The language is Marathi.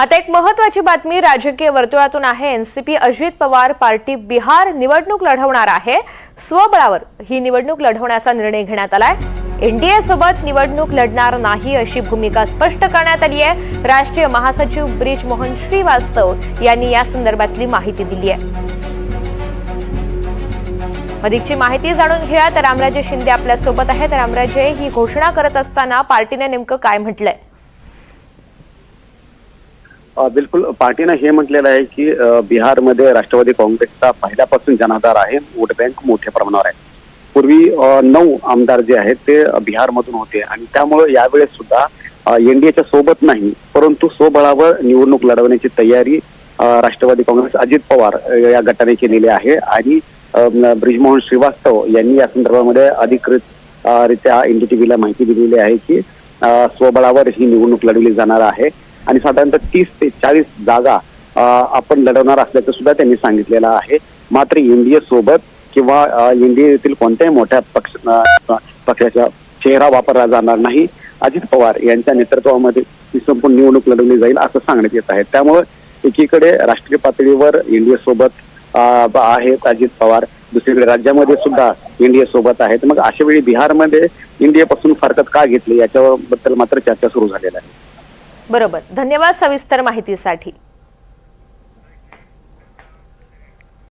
आता एक महत्वाची बातमी राजकीय वर्तुळातून आहे. एनसीपी अजित पवार पार्टी बिहार निवडणूक लढवणार आहे. स्वबळावर ही निवडणूक लढवण्याचा निर्णय घेण्यात आलाय. एनडीए सोबत निवडणूक लढणार नाही अशी भूमिका स्पष्ट करण्यात आली आहे. राष्ट्रीय महासचिव ब्रिज मोहन श्रीवास्तव यांनी या संदर्भातली माहिती दिली आहे. अधिकची माहिती जाणून घेऊया. तर रामराजे शिंदे आपल्यासोबत आहेत. रामराजे ही घोषणा करत असताना पार्टीने नेमकं काय म्हटलंय? बिलकुल पार्टीनं हे म्हटलेलं आहे की बिहारमध्ये राष्ट्रवादी काँग्रेसचा पहिल्यापासून जनाधार आहे वोट बँक मोठ्या प्रमाणावर आहे. पूर्वी नऊ आमदार जे आहेत ते बिहारमधून होते आणि त्यामुळे यावेळेस सुद्धा एनडीएच्या सोबत नाही परंतु स्वबळावर निवडणूक लढवण्याची तयारी राष्ट्रवादी काँग्रेस अजित पवार या गटाने केलेली आहे आणि ब्रिजमोहन श्रीवास्तव यांनी या संदर्भामध्ये अधिकृत अ, रित्या एनडीटीव्हीला माहिती दिलेली आहे की स्वबळावर ही निवडणूक लढवली जाणार आहे. आणि साधारणतः तीस ते चाळीस जागा आपण लढवणार असल्याचं सुद्धा त्यांनी सांगितलेलं आहे. मात्र एनडीए सोबत किंवा एनडीएतील कोणत्याही मोठ्या पक्ष पक्षाचा चेहरा वापरला जाणार नाही. अजित पवार यांच्या नेतृत्वामध्ये ही संपूर्ण निवडणूक लढवली जाईल असं सांगण्यात येत आहे. त्यामुळे एकीकडे राष्ट्रीय पातळीवर एनडीए सोबत आहेत अजित पवार दुसरीकडे राज्यामध्ये सुद्धा एनडीए सोबत आहेत. मग अशा वेळी बिहारमध्ये एनडीए पासून फारकत का घेतली? याच्याबद्दल मात्र चर्चा सुरू झालेली आहे. बरोबर. धन्यवाद सविस्तर माहितीसाठी.